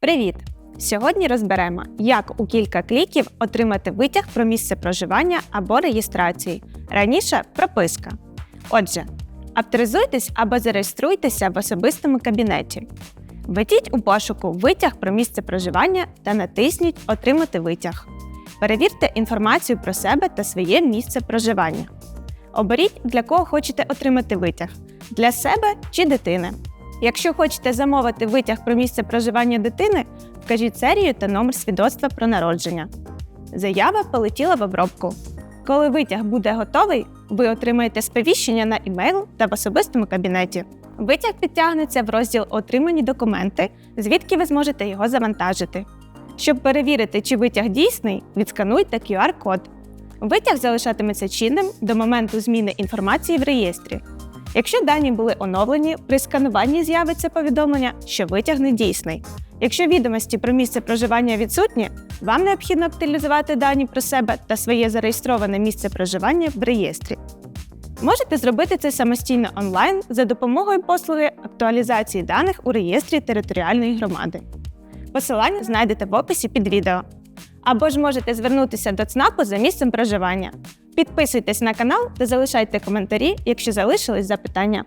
Привіт! Сьогодні розберемо, як у кілька кліків отримати витяг про місце проживання або реєстрації. Раніше прописка. Отже, авторизуйтесь або зареєструйтеся в особистому кабінеті. Введіть у пошуку витяг про місце проживання та натисніть Отримати витяг. Перевірте інформацію про себе та своє місце проживання. Оберіть, для кого хочете отримати витяг для себе чи дитини. Якщо хочете замовити витяг про місце проживання дитини, вкажіть серію та номер свідоцтва про народження. Заява полетіла в обробку. Коли витяг буде готовий, ви отримаєте сповіщення на імейл та в особистому кабінеті. Витяг підтягнеться в розділ Отримані документи, звідки ви зможете його завантажити. Щоб перевірити, чи витяг дійсний, відскануйте QR-код. Витяг залишатиметься чинним до моменту зміни інформації в реєстрі. Якщо дані були оновлені, при скануванні з'явиться повідомлення, що витяг не дійсний. Якщо відомості про місце проживання відсутні, вам необхідно актуалізувати дані про себе та своє зареєстроване місце проживання в реєстрі. Можете зробити це самостійно онлайн за допомогою послуги актуалізації даних у реєстрі територіальної громади. Посилання знайдете в описі під відео. Або ж можете звернутися до ЦНАПу за місцем проживання. Підписуйтесь на канал та залишайте коментарі, якщо залишились запитання.